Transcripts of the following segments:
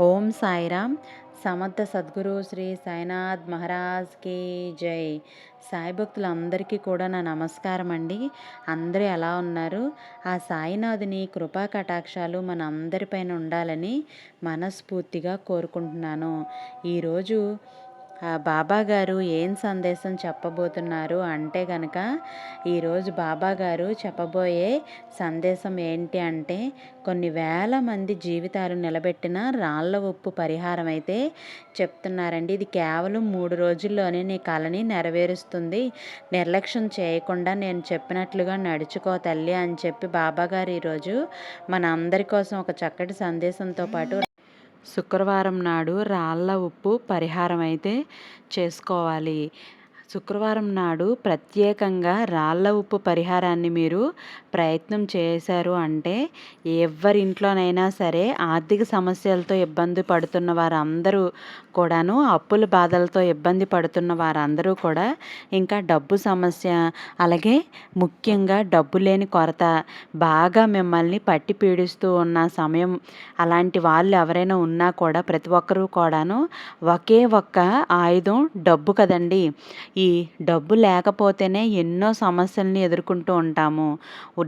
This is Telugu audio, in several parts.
ఓం సాయిరామ్. సమర్థ సద్గురు శ్రీ సాయినాథ్ మహారాజ్కి జై. సాయి భక్తులందరికీ కూడా నా నమస్కారం అండి. అందరూ ఎలా ఉన్నారు? ఆ సాయినాథుని కృపా కటాక్షాలు మన అందరిపైన ఉండాలని మనస్ఫూర్తిగా కోరుకుంటున్నాను. ఈరోజు బాబా గారు ఏం సందేశం చెప్పబోతున్నారు అంటే కనుక ఈరోజు బాబా గారు చెప్పబోయే సందేశం ఏంటి అంటే కొన్ని వేల మంది జీవితాలు నిలబెట్టిన రాళ్ళ ఉప్పు పరిహారం అయితే చెప్తున్నారండి. ఇది కేవలం మూడు రోజుల్లోనే నీ కళని నెరవేరుస్తుంది. నిర్లక్ష్యం చేయకుండా నేను చెప్పినట్లుగా నడుచుకో తల్లి అని చెప్పి బాబాగారు ఈరోజు మన అందరి కోసం ఒక చక్కటి సందేశంతో పాటు శుక్రవారం నాడు రాళ్ళ ఉప్పు పరిహారం అయితే చేసుకోవాలి. శుక్రవారం నాడు ప్రత్యేకంగా రాళ్ళ ఉప్పు పరిహారాన్ని మీరు ప్రయత్నం చేశారు అంటే ఎవరింట్లోనైనా సరే ఆర్థిక సమస్యలతో ఇబ్బంది పడుతున్న వారందరూ కూడాను అప్పుల బాధలతో ఇబ్బంది పడుతున్న వారందరూ కూడా ఇంకా డబ్బు సమస్య అలాగే ముఖ్యంగా డబ్బు లేని కొరత బాగా మిమ్మల్ని పట్టి పీడిస్తూ ఉన్న సమయం అలాంటి వాళ్ళు ఎవరైనా ఉన్నా కూడా ప్రతి ఒక్కరూ కూడాను ఒకే ఒక్క ఆయుధం డబ్బు కదండి. ఈ డబ్బు లేకపోతేనే ఎన్నో సమస్యల్ని ఎదుర్కొంటూ ఉంటాము.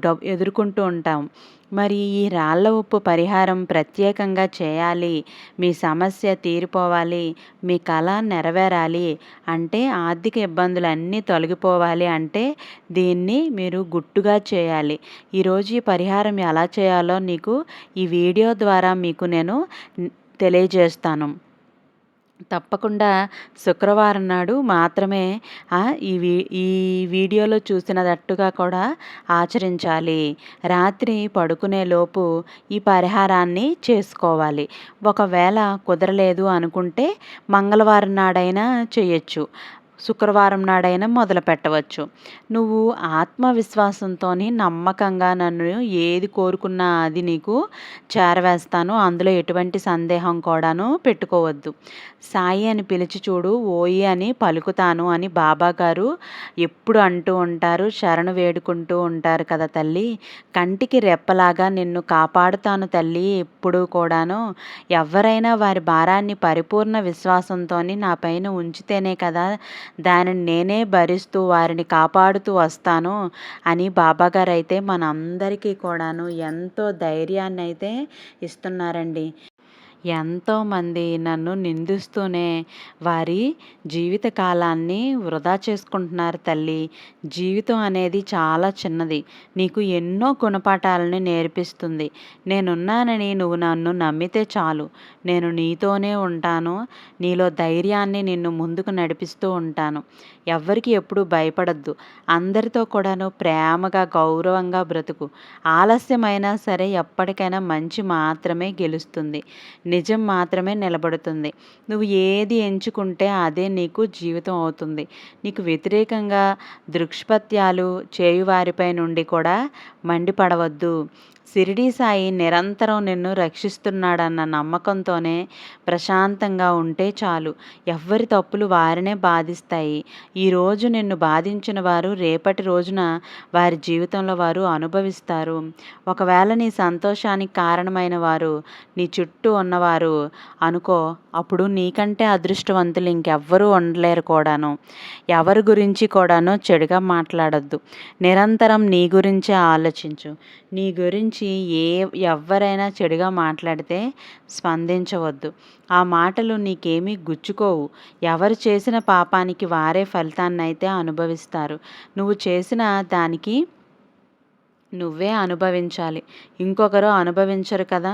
డబ్బు ఎదుర్కొంటూ ఉంటాం. మరి ఈ రాళ్ళ ఉప్పు పరిహారం ప్రత్యేకంగా చేయాలి. మీ సమస్య తీరిపోవాలి. మీ కళ నెరవేరాలి అంటే ఆర్థిక ఇబ్బందులు అన్నీ తొలగిపోవాలి అంటే దీన్ని మీరు గుట్టుగా చేయాలి. ఈరోజు ఈ పరిహారం ఎలా చేయాలో నీకు ఈ వీడియో ద్వారా మీకు నేను తెలియజేస్తాను. తప్పకుండా శుక్రవారం నాడు మాత్రమే ఈ వీ ఈ వీడియోలో చూసినట్టుగా కూడా ఆచరించాలి. రాత్రి పడుకునే లోపు ఈ పరిహారాన్ని చేసుకోవాలి. ఒకవేళ కుదరలేదు అనుకుంటే మంగళవారం నాడైనా చేయొచ్చు. శుక్రవారం నాడైనా మొదలు పెట్టవచ్చు. నువ్వు ఆత్మవిశ్వాసంతో నమ్మకంగా నన్ను ఏది కోరుకున్నా అది నీకు చేరవేస్తాను. అందులో ఎటువంటి సందేహం కూడాను పెట్టుకోవద్దు. సాయి అని పిలిచి చూడు ఓయి అని పలుకుతాను అని బాబా గారు ఎప్పుడు అంటూ ఉంటారు. శరణు వేడుకుంటూ ఉంటారు కదా తల్లి. కంటికి రెప్పలాగా నిన్ను కాపాడుతాను తల్లి. ఎప్పుడు కూడాను ఎవరైనా వారి భారాన్ని పరిపూర్ణ విశ్వాసంతో నా పైన ఉంచితేనే కదా దానిని నేనే భరిస్తూ వారిని కాపాడుతూ వస్తాను అని బాబాగారు అయితే మనందరికీ కూడాను ఎంతో ధైర్యాన్ని అయితే ఇస్తున్నారండి. ఎంతోమంది నన్ను నిందిస్తూనే వారి జీవిత కాలాన్ని వృధా చేసుకుంటున్నారు తల్లి. జీవితం అనేది చాలా చిన్నది. నీకు ఎన్నో గుణపాఠాలను నేర్పిస్తుంది. నేనున్నానని నువ్వు నన్ను నమ్మితే చాలు. నేను నీతోనే ఉంటాను. నీలో ధైర్యాన్ని నిన్ను ముందుకు నడిపిస్తూ ఉంటాను. ఎవ్వరికి ఎప్పుడు భయపడద్దు. అందరితో కూడాను ప్రేమగా గౌరవంగా బ్రతుకు. ఆలస్యమైనా సరే ఎప్పటికైనా మంచి మాత్రమే గెలుస్తుంది. నిజం మాత్రమే నిలబడుతుంది. నువ్వు ఏది ఎంచుకుంటే అదే నీకు జీవితం అవుతుంది. నీకు వ్యతిరేకంగా దృక్పథ్యాలు చేయువారిపై నుండి కూడా మండిపడవద్దు. షిరిడీ సాయి నిరంతరం నిన్ను రక్షిస్తున్నాడన్న నమ్మకంతోనే ప్రశాంతంగా ఉంటే చాలు. ఎవ్వరి తప్పులు వారినే బాధిస్తాయి. ఈరోజు నిన్ను బాధించిన వారు రేపటి రోజున వారి జీవితంలో వారు అనుభవిస్తారు. ఒకవేళ నీ సంతోషానికి కారణమైన వారు నీ చుట్టూ ఉన్నవారు అనుకో అప్పుడు నీకంటే అదృష్టవంతులు ఇంకెవ్వరూ ఉండలేరు కూడాను. ఎవరి గురించి కూడాను చెడుగా మాట్లాడద్దు. నిరంతరం నీ గురించే ఆలోచించు. నీ గురించి ఏ ఎవరైనా చెడుగా మాట్లాడితే స్పందించవద్దు. ఆ మాటలు నీకేమీ గుచ్చుకోవు. ఎవరు చేసిన పాపానికి వారే ఫలితాన్నైతే అనుభవిస్తారు. నువ్వు చేసిన దానికి నువ్వే అనుభవించాలి. ఇంకొకరు అనుభవించరు కదా?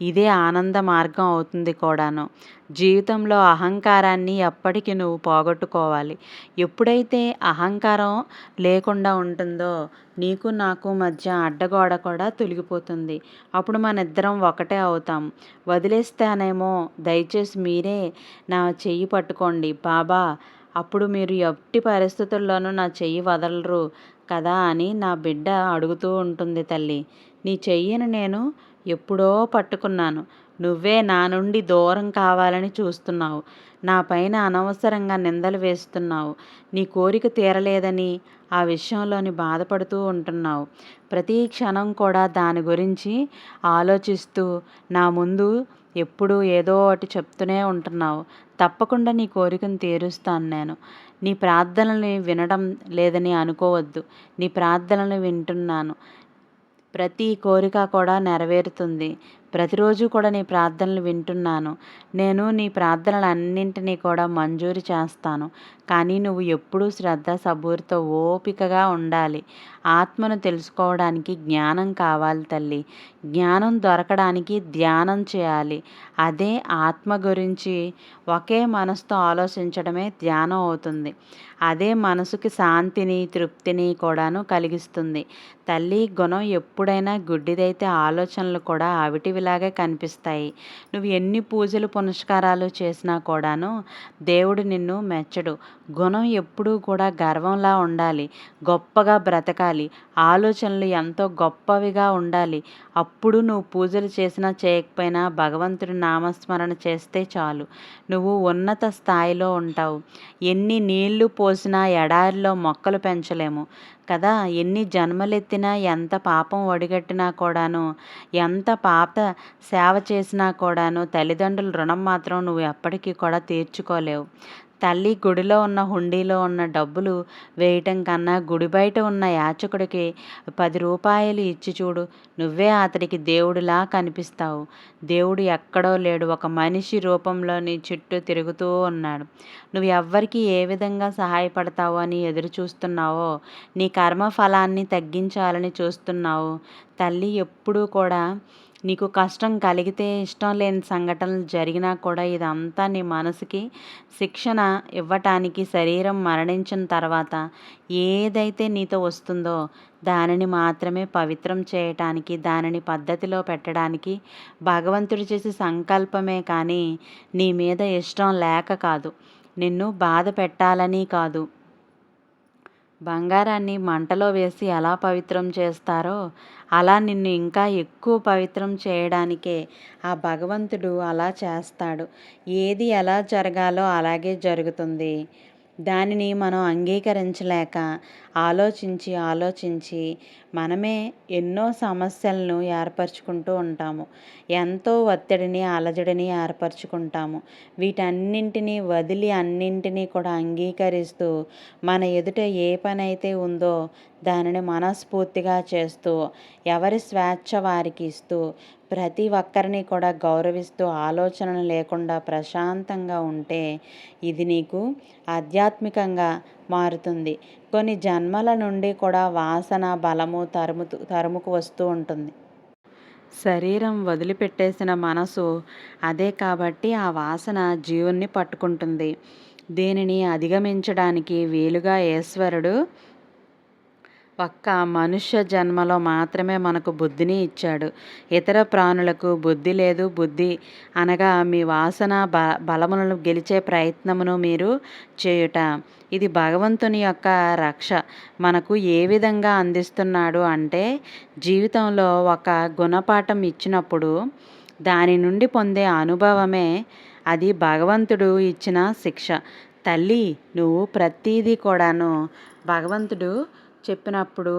ఇదే ఆనంద మార్గం అవుతుంది కూడాను. జీవితంలో అహంకారాన్ని ఎప్పటికీ నువ్వు పోగొట్టుకోవాలి. ఎప్పుడైతే అహంకారం లేకుండా ఉంటుందో నీకు నాకు మధ్య అడ్డగోడ కూడా తొలగిపోతుంది. అప్పుడు మన ఇద్దరం ఒకటే అవుతాం. వదిలేస్తానేమో దయచేసి మీరే నా చెయ్యి పట్టుకోండి. బాబా అప్పుడు మీరు ఎట్టి పరిస్థితుల్లోనూ నా చెయ్యి వదలరు కదా అని నా బిడ్డ అడుగుతూ ఉంటుంది తల్లి. నీ చెయ్యిని నేను ఎప్పుడో పట్టుకున్నాను. నువ్వే నా నుండి దూరం కావాలని చూస్తున్నావు. నా పైన అనవసరంగా నిందలు వేస్తున్నావు. నీ కోరిక తీరలేదని ఆ విషయంలోని బాధపడుతూ ఉంటున్నావు. ప్రతి క్షణం కూడా దాని గురించి ఆలోచిస్తూ నా ముందు ఎప్పుడూ ఏదో ఒకటి చెప్తూనే ఉంటున్నావు. తప్పకుండా నీ కోరికను తీరుస్తాను నేను. నీ ప్రార్థనల్ని వినడం లేదని అనుకోవద్దు. నీ ప్రార్థనలు వింటున్నాను. ప్రతి కోరిక కూడా నెరవేరుతుంది. ప్రతిరోజు కూడా నీ ప్రార్థనలు వింటున్నాను. నేను నీ ప్రార్థనలు అన్నింటినీ కూడా మంజూరు చేస్తాను. కానీ నువ్వు ఎప్పుడూ శ్రద్ధ సబూరితో ఓపికగా ఉండాలి. ఆత్మను తెలుసుకోవడానికి జ్ఞానం కావాలి తల్లి. జ్ఞానం దొరకడానికి ధ్యానం చేయాలి. అదే ఆత్మ గురించి ఒకే మనసుతో ఆలోచించడమే ధ్యానం అవుతుంది. అదే మనసుకి శాంతిని తృప్తిని కూడాను కలిగిస్తుంది. తల్లి గుణం ఎప్పుడైనా గుడ్డిదైతే ఆలోచనలు కూడా అవిటివిలాగే కనిపిస్తాయి. నువ్వు ఎన్ని పూజలు పునస్కారాలు చేసినా కూడాను దేవుడు నిన్ను మెచ్చడు. గుణం ఎప్పుడూ కూడా గర్వంలా ఉండాలి. గొప్పగా బ్రతకాలి. ఆలోచనలు ఎంతో గొప్పవిగా ఉండాలి. అప్పుడు నువ్వు పూజలు చేసినా చేయకపోయినా భగవంతుడి నామస్మరణ చేస్తే చాలు. నువ్వు ఉన్నత స్థాయిలో ఉంటావు. ఎన్ని నీళ్ళు పోసినా ఎడారిలో మొక్కలు పెంచలేము. కదా? ఎన్ని జన్మలెత్తినా ఎంత పాపం ఒడిగట్టినా కూడాను ఎంత పాప సేవ చేసినా కూడాను తల్లిదండ్రుల రుణం మాత్రం నువ్వు ఎప్పటికీ కూడా తీర్చుకోలేవు. తల్లి గుడిలో ఉన్న హుండీలో ఉన్న డబ్బులు వేయటం కన్నా గుడి బయట ఉన్న యాచకుడికి పది రూపాయలు ఇచ్చి చూడు నువ్వే అతడికి దేవుడిలా కనిపిస్తావు. దేవుడు ఎక్కడో లేడు ఒక మనిషి రూపంలో నీ చుట్టూ తిరుగుతూ ఉన్నాడు. నువ్వు ఎవ్వరికి ఏ విధంగా సహాయపడతావు అని ఎదురు చూస్తున్నావో నీ కర్మ ఫలాన్ని తగ్గించాలని చూస్తున్నావు. తల్లి ఎప్పుడూ కూడా నీకు కష్టం కలిగితే ఇష్టం లేని సంఘటనలు జరిగినా కూడా ఇదంతా నీ మనసుకి శిక్షణ ఇవ్వటానికి శరీరం మరణించిన తర్వాత ఏదైతే నీతో వస్తుందో దానిని మాత్రమే పవిత్రం చేయటానికి దానిని పద్ధతిలో పెట్టడానికి భగవంతుడు చేసే సంకల్పమే కానీ నీ మీద ఇష్టం లేక కాదు. నిన్ను బాధ పెట్టాలని కాదు. బంగారాన్ని మంటలో వేసి ఎలా పవిత్రం చేస్తారో అలా నిన్ను ఇంకా ఎక్కువ పవిత్రం చేయడానికే ఆ భగవంతుడు అలా చేస్తాడు. ఏది ఎలా జరగాలో అలాగే జరుగుతుంది. దానిని మనం అంగీకరించలేక ఆలోచించి ఆలోచించి మనమే ఎన్నో సమస్యలను ఏర్పరచుకుంటూ ఉంటాము. ఎంతో ఒత్తిడిని అలజడిని ఏర్పరచుకుంటాము. వీటన్నింటినీ వదిలి అన్నింటినీ కూడా అంగీకరిస్తూ మన ఎదుట ఏ పని అయితే ఉందో దానిని మనస్ఫూర్తిగా చేస్తూ ఎవరి స్వేచ్ఛ వారికి ఇస్తూ ప్రతి ఒక్కరిని కూడా గౌరవిస్తూ ఆలోచనలు లేకుండా ప్రశాంతంగా ఉంటే ఇది నీకు ఆధ్యాత్మికంగా మారుతుంది. కొన్ని జన్మల నుండి కూడా వాసన బలము తరుముతూ తరుముకు వస్తూ ఉంటుంది. శరీరం వదిలిపెట్టేసిన మనసు అదే కాబట్టి ఆ వాసన జీవుణ్ణి పట్టుకుంటుంది. దీనిని అధిగమించడానికి వీలుగా ఈశ్వరుడు ఒక్క మనుష్య జన్మలో మాత్రమే మనకు బుద్ధిని ఇచ్చాడు. ఇతర ప్రాణులకు బుద్ధి లేదు బుద్ధి అనగా మీ వాసన బ బలములను గెలిచే ప్రయత్నమును మీరు చేయుట. ఇది భగవంతుని యొక్క రక్ష. మనకు ఏ విధంగా అందిస్తున్నాడు అంటే జీవితంలో ఒక గుణపాఠం ఇచ్చినప్పుడు దాని నుండి పొందే అనుభవమే అది భగవంతుడు ఇచ్చిన శిక్ష. తల్లి నువ్వు ప్రతీదీ కూడాను భగవంతుడు చెప్పినప్పుడు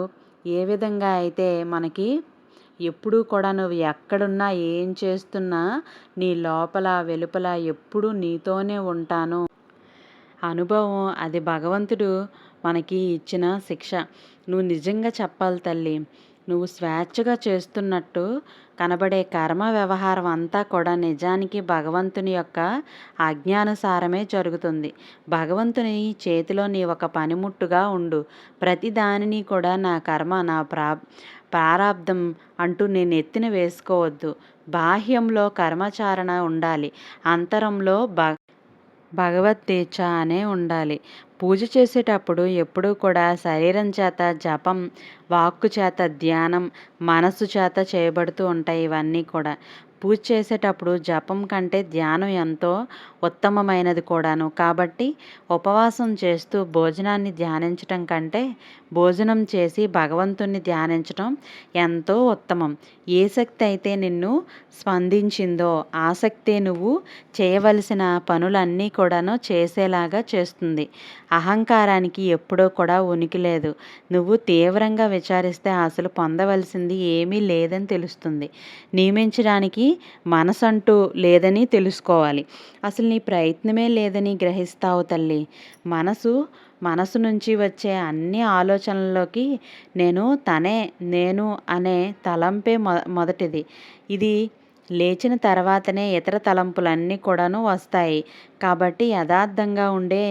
ఏ విధంగా అయితే మనకి ఎప్పుడూ కూడా నువ్వు ఎక్కడున్నా ఏం చేస్తున్నా నీ లోపల వెలుపల ఎప్పుడూ నీతోనే ఉంటాను. అనుభవం అది భగవంతుడు మనకి ఇచ్చిన శిక్ష. నువ్వు నిజంగా చెప్పాలి తల్లి నువ్వు స్వేచ్ఛగా చేస్తున్నట్టు కనబడే కర్మ వ్యవహారం అంతా కూడా నిజానికి భగవంతుని యొక్క ఆజ్ఞానుసారమే జరుగుతుంది. భగవంతుని చేతిలో నీ ఒక పనిముట్టుగా ఉండు. ప్రతి దానిని కూడా నా కర్మ నా ప్రా ప్రారాబ్ధం అంటూ నేను ఎత్తిన వేసుకోవద్దు. బాహ్యంలో కర్మచారణ ఉండాలి. అంతరంలో భ భగవద్దీక్ష అనే ఉండాలి. పూజ చేసేటప్పుడు ఎప్పుడూ కూడా శరీరం చేత జపం వాక్కు చేత ధ్యానం మనసు చేత చేయబడుతూ ఉంటాయి ఇవన్నీ కూడా. పూజ చేసేటప్పుడు జపం కంటే ధ్యానం ఎంతో ఉత్తమమైనది కూడాను. కాబట్టి ఉపవాసం చేస్తూ భోజనాన్ని ధ్యానించటం కంటే భోజనం చేసి భగవంతుణ్ణి ధ్యానించటం ఎంతో ఉత్తమం. ఏ శక్తి అయితే నిన్ను స్పందించిందో ఆ శక్తే నువ్వు చేయవలసిన పనులన్నీ కూడాను చేసేలాగా చేస్తుంది. అహంకారానికి ఎప్పుడూ కూడా ఉనికి లేదు. నువ్వు తీవ్రంగా విచారిస్తే అసలు పొందవలసింది ఏమీ లేదని తెలుస్తుంది. నియమించడానికి మనసంటూ లేదని తెలుసుకోవాలి. అసలు నీ ప్రయత్నమే లేదని గ్రహిస్తావు తల్లి. మనసు మనసు నుంచి వచ్చే అన్ని ఆలోచనల్లోకి నేను తనే నేను అనే తలంపే మొ మొదటిది. ఇది లేచిన తర్వాతనే ఇతర తలంపులన్నీ కూడాను వస్తాయి. కాబట్టి యథార్థంగా ఉండే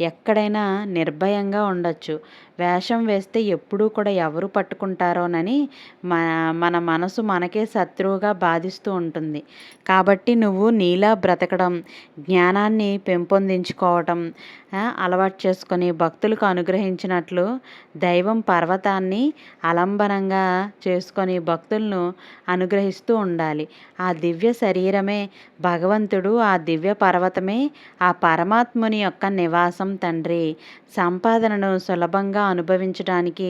ఎక్కడైనా నిర్భయంగా ఉండొచ్చు. వేషం వేస్తే ఎప్పుడూ కూడా ఎవరు పట్టుకుంటారోనని మన మన మనసు మనకే శత్రువుగా బాధిస్తూ ఉంటుంది. కాబట్టి నువ్వు నీలా బ్రతకడం జ్ఞానాన్ని పెంపొందించుకోవటం అలవాటు చేసుకొని భక్తులకు అనుగ్రహించినట్లు దైవం పర్వతాన్ని అలంబనంగా చేసుకొని భక్తులను అనుగ్రహిస్తూ ఉండాలి. ఆ దివ్య శరీరమే భగవంతుడు ఆ దివ్య పర్వతమే ఆ పరమాత్ముని యొక్క నివాసం తండ్రి. సంపాదనను సులభంగా అనుభవించడానికి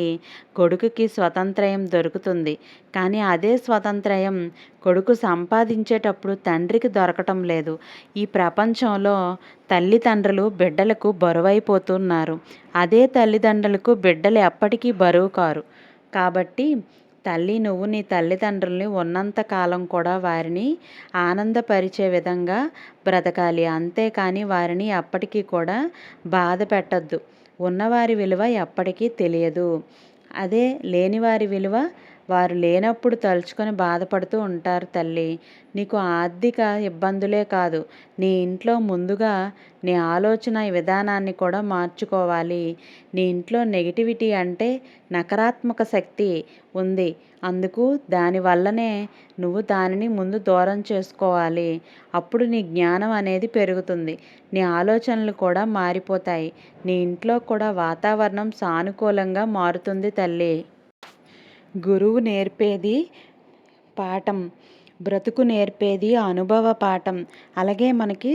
కొడుకుకి స్వతంత్రయం దొరుకుతుంది. కానీ అదే స్వతంత్రయం కొడుకు సంపాదించేటప్పుడు తండ్రికి దొరకటం లేదు. ఈ ప్రపంచంలో తల్లిదండ్రులు బిడ్డలకు బరువైపోతున్నారు. అదే తల్లిదండ్రులకు బిడ్డలు ఎప్పటికీ బరువు కారు. కాబట్టి తల్లి నువ్వు నీ తల్లిదండ్రుల్ని ఉన్నంత కాలం కూడా వారిని ఆనందపరిచే విధంగా బ్రతకాలి. అంతేకాని వారిని ఎప్పటికీ కూడా బాధ పెట్టద్దు ఉన్నవారి విలువ ఎప్పటికీ తెలియదు. అదే లేనివారి విలువ వారు లేనప్పుడు తలుచుకొని బాధపడుతూ ఉంటారు తల్లి. నీకు ఆర్థిక ఇబ్బందులే కాదు. నీ ఇంట్లో ముందుగా నీ ఆలోచన విధానాన్ని కూడా మార్చుకోవాలి. నీ ఇంట్లో నెగిటివిటీ అంటే నకారాత్మక శక్తి ఉంది. అందుకు దానివల్లనే నువ్వు దానిని ముందు దూరం చేసుకోవాలి. అప్పుడు నీ జ్ఞానం అనేది పెరుగుతుంది. నీ ఆలోచనలు కూడా మారిపోతాయి. నీ ఇంట్లో కూడా వాతావరణం సానుకూలంగా మారుతుంది తల్లి. గురువు నేర్పేది పాఠం బ్రతుకు నేర్పేది అనుభవ పాఠం. అలాగే మనకి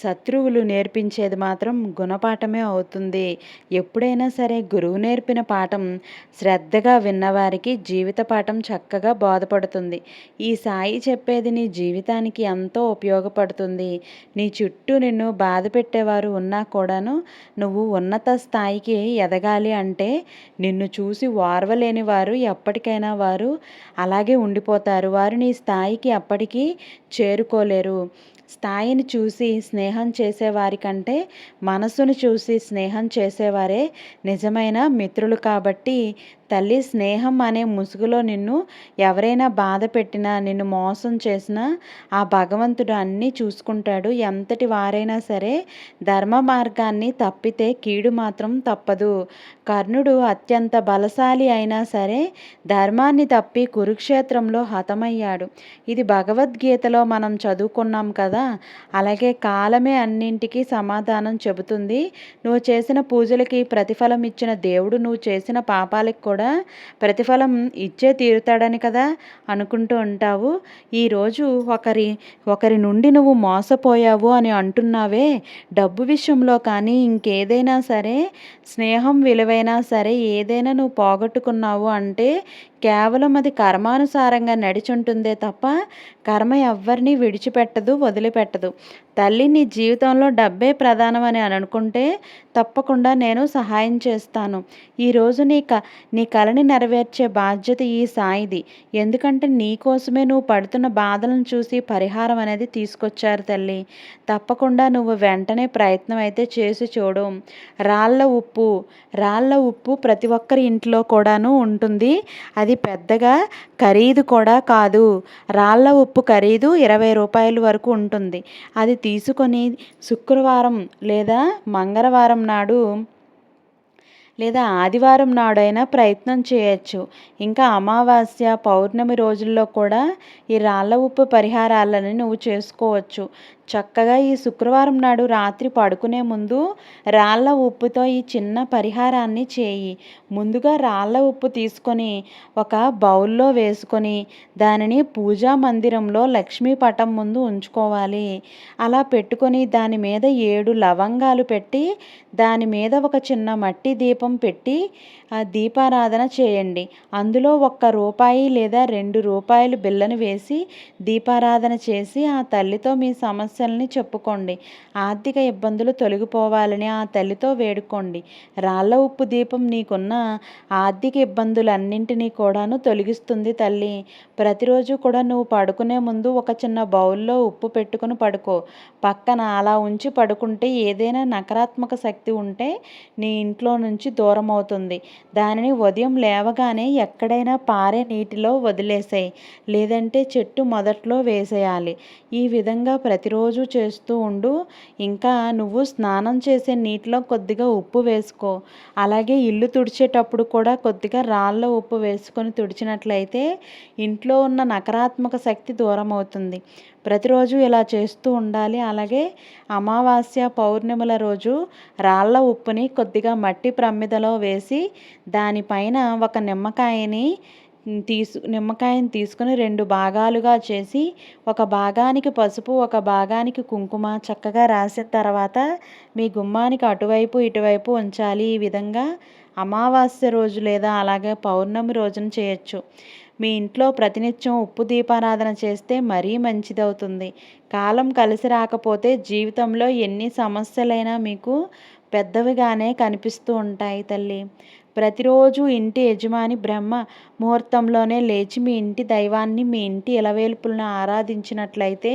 శత్రువులు నేర్పించేది మాత్రం గుణపాఠమే అవుతుంది. ఎప్పుడైనా సరే గురువు నేర్పిన పాఠం శ్రద్ధగా విన్నవారికి జీవిత పాఠం చక్కగా బోధపడుతుంది. ఈ సాయి చెప్పేది నీ జీవితానికి ఎంతో ఉపయోగపడుతుంది. నీ చుట్టూ నిన్ను బాధ పెట్టేవారు ఉన్నా కూడాను నువ్వు ఉన్నత స్థాయికి ఎదగాలి అంటే నిన్ను చూసి ఓర్వలేని వారు ఎప్పటికైనా వారు అలాగే ఉండిపోతారు. వారు నీ స్థాయికి అప్పటికీ చేరుకోలేరు. స్థాయిని చూసి స్నేహం చేసేవారి కంటే మనసును చూసి స్నేహం చేసేవారే నిజమైన మిత్రులు కాబట్టి తల్లి స్నేహం అనే ముసుగులో నిన్ను ఎవరైనా బాధ పెట్టినా నిన్ను మోసం చేసినా ఆ భగవంతుడు అన్నీ చూసుకుంటాడు. ఎంతటి వారైనా సరే ధర్మ మార్గాన్ని తప్పితే కీడు మాత్రం తప్పదు. కర్ణుడు అత్యంత బలశాలి అయినా సరే ధర్మాన్ని తప్పి కురుక్షేత్రంలో హతమయ్యాడు. ఇది భగవద్గీతలో మనం చదువుకున్నాం కదా అలాగే కాలమే అన్నింటికీ సమాధానం చెబుతుంది. నువ్వు చేసిన పూజలకి ప్రతిఫలం ఇచ్చిన దేవుడు నువ్వు చేసిన పాపాలకు కూడా కూడా ప్రతిఫలం ఇచ్చే తీరుతాడని కదా అనుకుంటూ ఉంటావు. ఈరోజు ఒకరి ఒకరి నుండి నువ్వు మోసపోయావు అని అంటున్నావే. డబ్బు విషయంలో కానీ ఇంకేదైనా సరే స్నేహం విలువైనా సరే ఏదైనా నువ్వు పోగొట్టుకున్నావు అంటే కేవలం అది కర్మానుసారంగా నడిచుంటుందే తప్ప కర్మ ఎవ్వరిని విడిచిపెట్టదు వదిలిపెట్టదు. తల్లి నీ జీవితంలో డబ్బే ప్రధానం అని అనుకుంటే తప్పకుండా నేను సహాయం చేస్తాను. ఈరోజు నీ క నీ కళని నెరవేర్చే బాధ్యత ఈ సాయిది. ఎందుకంటే నీ కోసమే నువ్వు పడుతున్న బాధలను చూసి పరిహారం అనేది తీసుకొచ్చారు తల్లి. తప్పకుండా నువ్వు వెంటనే ప్రయత్నం అయితే చేసి చూడు. రాళ్ళ ఉప్పు రాళ్ళ ఉప్పు ప్రతి ఒక్కరి ఇంట్లో కూడాను ఉంటుంది. అది పెద్దగా ఖరీదు కూడా కాదు. రాళ్ళ ఉప్పు ఖరీదు ఇరవై రూపాయల వరకు ఉంటుంది. అది తీసుకొని శుక్రవారం లేదా మంగళవారం నాడు లేదా ఆదివారం నాడైనా ప్రయత్నం చేయొచ్చు. ఇంకా అమావాస్య పౌర్ణమి రోజుల్లో కూడా ఈ రాళ్ళ ఉప్పు పరిహారాలని నువ్వు చేసుకోవచ్చు. చక్కగా ఈ శుక్రవారం నాడు రాత్రి పడుకునే ముందు రాళ్ళ ఉప్పుతో ఈ చిన్న పరిహారాన్ని చేయి. ముందుగా రాళ్ళ ఉప్పు తీసుకొని ఒక బౌల్లో వేసుకొని దానిని పూజా మందిరంలో లక్ష్మీ పటం ముందు ఉంచుకోవాలి. అలా పెట్టుకొని దాని మీద ఏడు లవంగాలు పెట్టి దాని మీద ఒక చిన్న మట్టి దీపం పెట్టి దీపారాధన చేయండి. అందులో ఒక్క రూపాయి లేదా రెండు రూపాయలు బిల్లను వేసి దీపారాధన చేసి ఆ తల్లితో మీ సమస్యల్ని చెప్పుకోండి. ఆర్థిక ఇబ్బందులు తొలగిపోవాలని ఆ తల్లితో వేడుకోండి. రాళ్ళ ఉప్పు దీపం నీకున్న ఆర్థిక ఇబ్బందులన్నింటినీ కూడాను తొలగిస్తుంది తల్లి. ప్రతిరోజు కూడా నువ్వు పడుకునే ముందు ఒక చిన్న బౌల్లో ఉప్పు పెట్టుకుని పడుకో. పక్కన అలా ఉంచి పడుకుంటే ఏదైనా నకారాత్మక శక్తి ఉంటే నీ ఇంట్లో నుంచి దూరం అవుతుంది దానిని ఉదయం లేవగానే ఎక్కడైనా పారే నీటిలో వదిలేసేయి లేదంటే చెట్టు మొదట్లో వేసేయాలి. ఈ విధంగా ప్రతిరోజు చేస్తూ ఉండు. ఇంకా నువ్వు స్నానం చేసే నీటిలో కొద్దిగా ఉప్పు వేసుకో. అలాగే ఇల్లు తుడిచేటప్పుడు కూడా కొద్దిగా రాళ్ళ ఉప్పు వేసుకొని తుడిచినట్లయితే ఇంట్లో ఉన్న నకారాత్మక శక్తి దూరం అవుతుంది ప్రతిరోజు ఇలా చేస్తూ ఉండాలి. అలాగే అమావాస్య పౌర్ణిమల రోజు రాళ్ళ ఉప్పుని కొద్దిగా మట్టి ప్రమిదలో వేసి దానిపైన ఒక నిమ్మకాయని తీసు నిమ్మకాయని తీసుకుని రెండు భాగాలుగా చేసి ఒక భాగానికి పసుపు ఒక భాగానికి కుంకుమ చక్కగా రాసిన తర్వాత మీ గుమ్మానికి అటువైపు ఇటువైపు ఉంచాలి. ఈ విధంగా అమావాస్య రోజు లేదా అలాగే పౌర్ణమి రోజున చేయొచ్చు. మీ ఇంట్లో ప్రతినిత్యం ఉప్పు దీపారాధన చేస్తే మరీ మంచిదవుతుంది. కాలం కలిసి రాకపోతే జీవితంలో ఎన్ని సమస్యలైనా మీకు పెద్దవిగానే కనిపిస్తూ ఉంటాయి తల్లి. ప్రతిరోజు ఇంటి యజమాని బ్రహ్మ ముహూర్తంలోనే లేచి మీ ఇంటి దైవాన్ని మీ ఇంటి ఇలవేల్పులను ఆరాధించినట్లయితే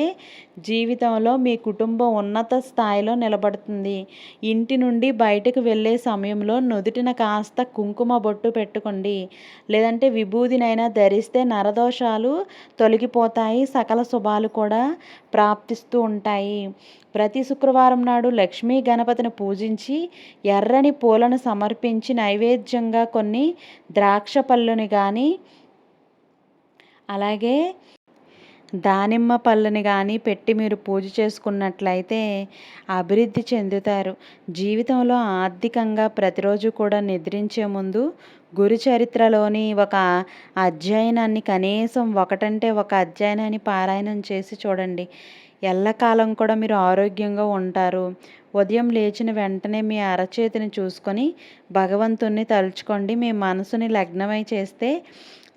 జీవితంలో మీ కుటుంబం ఉన్నత స్థాయిలో నిలబడుతుంది. ఇంటి నుండి బయటకు వెళ్ళే సమయంలో నుదుటిన కాస్త కుంకుమ బొట్టు పెట్టుకోండి. లేదంటే విభూదినైనా ధరిస్తే నరదోషాలు తొలగిపోతాయి. సకల శుభాలు కూడా ప్రాప్తిస్తూ ఉంటాయి. ప్రతి శుక్రవారం నాడు లక్ష్మీ గణపతిని పూజించి ఎర్రని పూలను సమర్పించి నైవేద్యంగా కొన్ని ద్రాక్ష పళ్ళుని కానీ అలాగే దానిమ్మ పళ్ళని కానీ పెట్టి మీరు పూజ చేసుకున్నట్లయితే అభివృద్ధి చెందుతారు. జీవితంలో ఆర్థికంగా ప్రతిరోజు కూడా నిద్రించే ముందు గురు చరిత్రలోని ఒక అధ్యయనాన్ని కనీసం ఒకటంటే ఒక అధ్యయనాన్ని పారాయణం చేసి చూడండి. ఎల్లకాలం కూడా మీరు ఆరోగ్యంగా ఉంటారు. ఉదయం లేచిన వెంటనే మీ అరచేతిని చూసుకొని భగవంతుణ్ణి తలుచుకోండి. మీ మనసుని లగ్నమై చేస్తే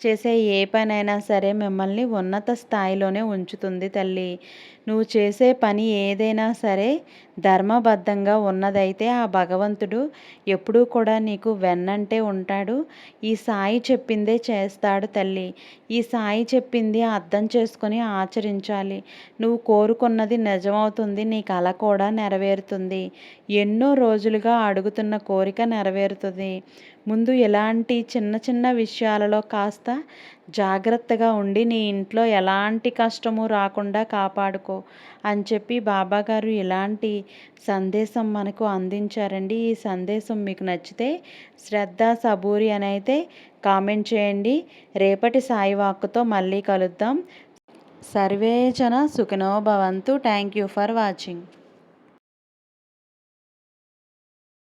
చేసే ఏ పనైనా సరే మిమ్మల్ని ఉన్నత స్థాయిలోనే ఉంచుతుంది తల్లి. నువ్వు చేసే పని ఏదైనా సరే ధర్మబద్ధంగా ఉన్నదైతే ఆ భగవంతుడు ఎప్పుడూ కూడా నీకు వెన్నంటే ఉంటాడు. ఈ సాయి చెప్పిందే చేస్తాడు తల్లి. ఈ సాయి చెప్పింది అర్థం చేసుకొని ఆచరించాలి. నువ్వు కోరుకున్నది నిజమవుతుంది. నీ కళ కూడా నెరవేరుతుంది. ఎన్నో రోజులుగా అడుగుతున్న కోరిక నెరవేరుతుంది. ముందు ఎలాంటి చిన్న చిన్న విషయాలలో కాస్త జాగ్రత్తగా ఉండి నీ ఇంట్లో ఎలాంటి కష్టము రాకుండా కాపాడుకో. అని చెప్పి బాబాగారు ఇలాంటి సందేశం మనకు అందించారండి? ఈ సందేశం మీకు నచ్చితే శ్రద్ధ సబూరి అని అయితే కామెంట్ చేయండి. రేపటి సాయి వాక్కుతో మళ్ళీ కలుద్దాం. సర్వేజన సుఖినో భవంతు. Thank you for watching.